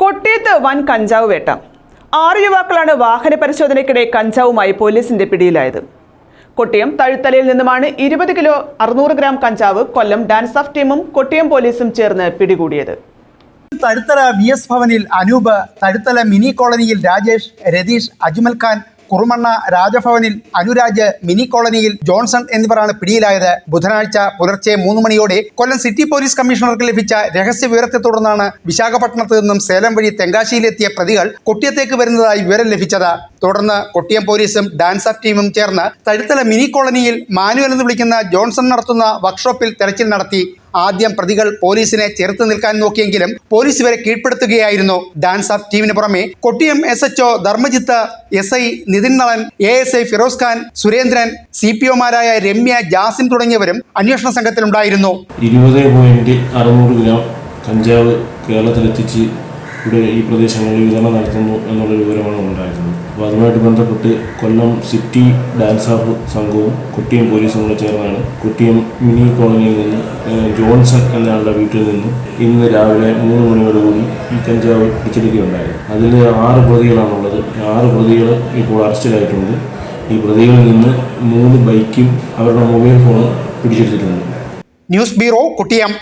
കൊട്ടിയത്ത് വൻ കഞ്ചാവ് വേട്ട. ആറ് യുവാക്കളാണ് വാഹന പരിശോധനയ്ക്കിടെ കഞ്ചാവുമായി പോലീസിന്റെ പിടിയിലായത്. കൊട്ടിയം തഴുത്തലയിൽ നിന്നുമാണ് ഇരുപത് കിലോ അറുന്നൂറ് ഗ്രാം കഞ്ചാവ് കൊല്ലം ഡാൻസ് ഓഫ് ടീമും കൊട്ടിയം പോലീസും ചേർന്ന് പിടികൂടിയത്. തഴുത്തല വി എസ് ഭവനിൽ അനൂപ് തഴുത്തല മിനി കോളനിയിൽ രാജേഷ് രതീഷ് അജ്മൽ ഖാൻ കുറുമണ്ണ രാജഭവനിൽ അനുരാജ് മിനി കോളനിയിൽ ജോൺസൺ എന്നിവരാണ് പിടിയിലായത്. ബുധനാഴ്ച പുലർച്ചെ മൂന്ന് മണിയോടെ കൊല്ലം സിറ്റി പോലീസ് കമ്മീഷണർക്ക് ലഭിച്ച രഹസ്യ വിവരത്തെ തുടർന്നാണ് വിശാഖപട്ടണത്ത് നിന്നും സേലം വഴി തെങ്കാശിയിലെത്തിയ പ്രതികൾ കൊട്ടിയത്തേക്ക് വരുന്നതായി വിവരം ലഭിച്ചത്. തുടർന്ന് കൊട്ടിയം പോലീസും ഡാൻസ് ആഫ് ടീമും ചേർന്ന് തഴുത്തല മിനി കോളനിയിൽ മാനുവൽ എന്ന് വിളിക്കുന്ന ജോൺസൺ നടത്തുന്ന വർക്ക്ഷോപ്പിൽ തെരച്ചിൽ നടത്തി. ആദ്യം പ്രതികൾ പോലീസിനെ ചെറുത്ത് നിൽക്കാൻ നോക്കിയെങ്കിലും പോലീസ് ഇവരെ കീഴ്പ്പെടുത്തുകയായിരുന്നു. ഡാൻസ് ഓഫ് ടീമിന് പുറമെ Kottiyam S H O Dharmajith S I Nithin Nalan A S I Firoz Khan Surendran C P ഒമാരായ Ramya Jasin തുടങ്ങിയവരും അന്വേഷണ സംഘത്തിലുണ്ടായിരുന്നു. ഇരുപത് പോയിന്റ് അറുന്നൂറ് ഗ്രാം കഞ്ചാവ് കേരളത്തിലെത്തിച്ച് ഇവിടെ ഈ പ്രദേശങ്ങളിൽ വിതരണം നടത്തുന്നു എന്നുള്ള വിവരമാണ് ഉണ്ടായിരുന്നത്. അപ്പോൾ അതുമായിട്ട് ബന്ധപ്പെട്ട് കൊല്ലം സിറ്റി ഡാൻസ് ഓഫ് സംഘവും കുട്ടിയും പോലീസും കൂടെ ചേർന്നാണ് കുട്ടിയും മിനി കോളനിയിൽ നിന്ന് ജോൺസൺ എന്നയാളുടെ വീട്ടിൽ നിന്ന് ഇന്ന് രാവിലെ മൂന്ന് മണിയോടുകൂടി ഈ കഞ്ചാവ് പിടിച്ചെടുക്കുകയുണ്ടായത് അതിൽ ആറ് പ്രതികളാണുള്ളത്. ആറ് പ്രതികൾ ഇപ്പോൾ അറസ്റ്റിലായിട്ടുണ്ട്. ഈ പ്രതികളിൽ നിന്ന് മൂന്ന് ബൈക്കും അവരുടെ മൊബൈൽ ഫോണും പിടിച്ചെടുത്തിട്ടുണ്ട്. News bureau Kottiyam.